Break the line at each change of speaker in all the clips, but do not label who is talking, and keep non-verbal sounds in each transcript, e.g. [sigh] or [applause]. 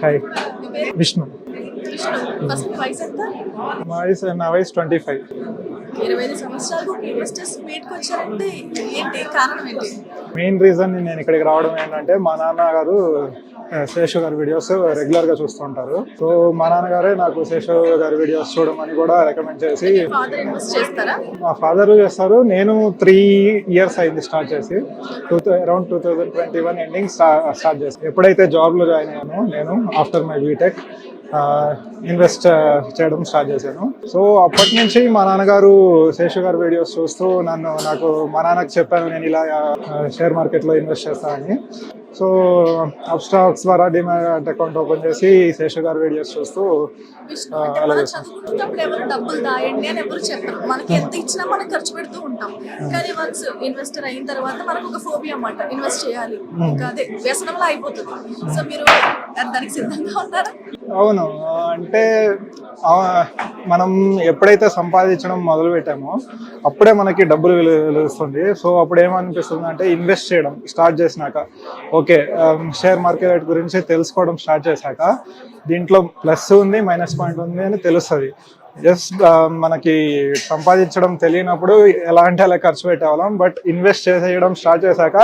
Hi Vishnu
వయసు
నా వయసు ట్వంటీ ఫైవ్
ఇరవై ఐదు సంవత్సరాలకు ఇన్వెస్టర్స్ మీట్కి వచ్చారంటే ఏంటి? కారణం ఏంటి?
మెయిన్ రీజన్ నేను ఇక్కడికి రావడం ఏంటంటే మా నాన్నగారు శేషు గారి వీడియోస్ రెగ్యులర్గా చూస్తుంటారు సో మా నాన్నగారే నాకు శేషు గారి వీడియోస్ చూడమని కూడా రికమెండ్ చేసి మా ఫాదర్ చేస్తారు. నేను త్రీ ఇయర్స్ అయింది స్టార్ట్ చేసి. Two around two thousand twenty one ending start చేసి. ఎప్పుడైతే జాబ్లో జాయిన్ అయ్యానో నేను ఆఫ్టర్ మై బీటెక్ ఇన్వెస్ట్ చేయడం స్టార్ట్ చేశాను. సో అప్పటి నుంచి మా నాన్నగారు శేషు గారు వీడియోస్ చూస్తూ నన్ను నాకు మా నాన్నకు చెప్పాను నేను ఇలా షేర్ మార్కెట్లో ఇన్వెస్ట్ చేస్తానని సో అప్ స్టాక్స్ ద్వారా డిమాట్ అకౌంట్ ఓపెన్ చేసి శేషు గారు వీడియోస్ చూస్తూ
ఎవరు డబ్బులు దాయండి అని ఎవరు చెప్పరు. మనకి ఎంత ఇచ్చినా మనం ఖర్చు పెడుతూ ఉంటాం. కానీ వన్స్ ఇన్వెస్టర్ అయిన తర్వాత మనకు ఒక ఫోబియా అన్నమాట. ఇన్వెస్ట్ చేయాలి. ఇంకా అదే వ్యసనంలో అయిపోతుంది. సో మీరు దానికి సిద్ధంగా ఉన్నారా?
అవును. అంటే మనం ఎప్పుడైతే సంపాదించడం మొదలు పెట్టామో అప్పుడే మనకి డబ్బులు విలువ తెలుస్తుంది సో అప్పుడు ఏమనిపిస్తుంది అంటే ఇన్వెస్ట్ చేయడం స్టార్ట్ చేసినాక. ఓకే um, షేర్ మార్కెట్ గురించి తెలుసుకోవడం స్టార్ట్ చేశాక దీంట్లో ప్లస్ ఉంది మైనస్ పాయింట్ ఉంది అని తెలుస్తుంది. జస్ట్ um, మనకి సంపాదించడం తెలియనప్పుడు ఎలా అంటే అలా ఖర్చు పెట్టేవాళ్ళం బట్ ఇన్వెస్ట్ చేసేయడం స్టార్ట్ చేశాక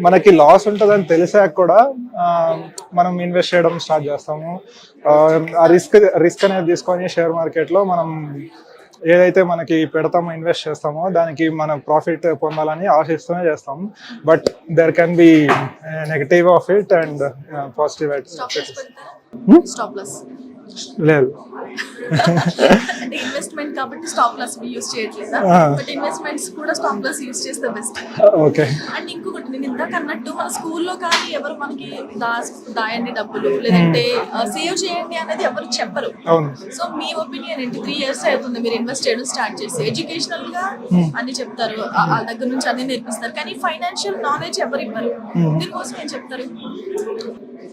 మనకి లాస్ ఉంటుందని తెలిసాక కూడా మనం ఇన్వెస్ట్ చేయడం స్టార్ట్ చేస్తాము. ఆ, రిస్క్ రిస్క్ అనేది తీసుకొని షేర్ మార్కెట్లో మనం ఏదైతే మనకి పెడతామో ఇన్వెస్ట్ చేస్తామో దానికి మనం ప్రాఫిట్ పొందాలని ఆశిస్తూనే చేస్తాం. But there can be negative of it and positive లేదు. [laughs] [laughs]
అంటే ఇన్వెస్ట్మెంట్ కాబట్టి స్టాప్ లాస్ యూస్ చేయట్లేదా. బట్ ఇన్వెస్ట్మెంట్స్ కూడా స్టాప్ లాస్ యూస్ చేస్తే బెస్ట్
ఓకే.
అండ్ ఇంకొకటి నేను ఇందాక అన్నట్టు మన స్కూల్లో కానీ ఎవరు మనకి దా దాయండి డబ్బులు లేదంటే సేవ్ చేయండి అనేది ఎవరు చెప్పరు. సో మీ ఒపీనియన్ ఏంటి? త్రీ ఇయర్స్ అవుతుంది మీరు ఇన్వెస్ట్ చేయడం స్టార్ట్ చేసి ఎడ్యుకేషనల్గా అన్ని చెప్తారు. ఆ- వాళ్ళ దగ్గర నుంచి అన్ని నేర్పిస్తారు. కానీ ఫైనాన్షియల్ నాలెడ్జ్ ఎవరు ఇవ్వరు? దీనికోసం ఏం చెప్తారు?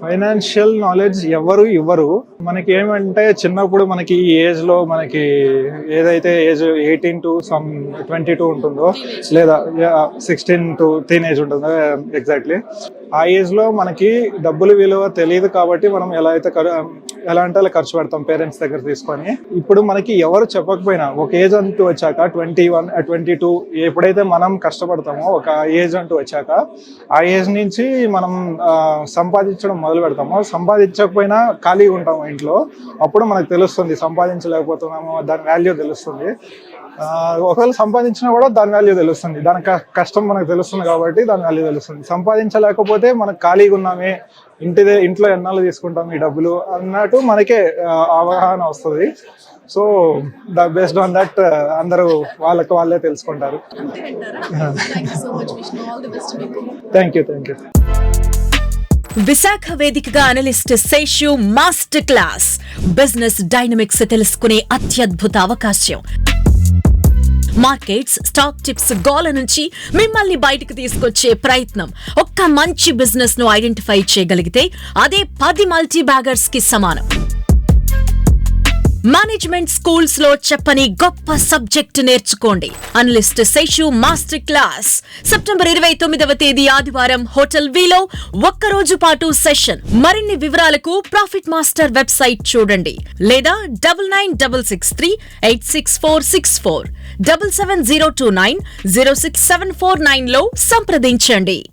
ఫైనాన్షియల్ నాలెడ్జ్ ఎవరు ఇవ్వరు. మనకి ఏమంటే చిన్నప్పుడు మనకి ఈ ఏజ్లో మనకి ఏదైతే age eighteen to some twenty two ఉంటుందో లేదా సిక్స్టీన్ టు టీన్ ఏజ్ ఉంటుందో ఎగ్జాక్ట్లీ. ఆ ఏజ్లో మనకి డబ్బులు విలువ తెలియదు కాబట్టి మనం ఎలా అయితే ఎలా అంటే అలా ఖర్చు పెడతాం పేరెంట్స్ దగ్గర తీసుకొని. ఇప్పుడు మనకి ఎవరు చెప్పకపోయినా ఒక ఏజ్ అంటూ వచ్చాక ట్వంటీ వన్ ట్వంటీ టూ ఎప్పుడైతే మనం కష్టపడతామో ఒక ఏజ్ అంటూ వచ్చాక ఆ ఏజ్ నుంచి మనం సంపాదించడం మొదలు పెడతామో సంపాదించకపోయినా ఖాళీగా ఉంటాము ఇంట్లో అప్పుడు మనకు తెలుస్తుంది సంపాదించలేకపోతున్నాము దాని వాల్యూ తెలుస్తుంది. ఒకవేళ సంపాదించినా కూడా దాని వాల్యూ తెలుస్తుంది. దాని కష్టం మనకు తెలుస్తుంది కాబట్టి దాని వాల్యూ తెలుస్తుంది. సంపాదించలేకపోతే మనకు ఖాళీగా ఉన్నామే ఇంటిదే ఇంట్లో ఎన్నాళ్ళు తీసుకుంటాం ఈ డబ్బులు అన్నట్టు మనకే అవగాహన వస్తుంది. So the based on that అందరూ వాళ్ళకి వాళ్ళే తెలుసుకుంటారు.
Best
thank you thank you
Visakha వేదికగా analyst Seshu master class business dynamics తెలుసుకునే అత్యద్భుత అవకాశం. మార్కెట్స్ స్టాక్ టిప్స్ గోల నుంచి మిమ్మల్ని బయటకు తీసుకొచ్చే ప్రయత్నం. ఒక్క మంచి బిజినెస్ను ఐడెంటిఫై చేయగలిగితే అదే పది మల్టీ బ్యాగర్స్కి సమానం. మేనేజ్మెంట్ స్కూల్స్లో చెప్పని గొప్ప సబ్జెక్ట్ నేర్చుకోండి. Analyst Seshu master class September ఇరవై తొమ్మిదవ తేదీ ఆదివారం హోటల్ వీలో ఒక్కరోజు పాటు సెషన్ మరిన్ని వివరాలకు ప్రాఫిట్ మాస్టర్ వెబ్సైట్ చూడండి. లేదా double nine double six three eight six four six four double seven zero two nine zero six seven four నైన్లో సంప్రదించండి.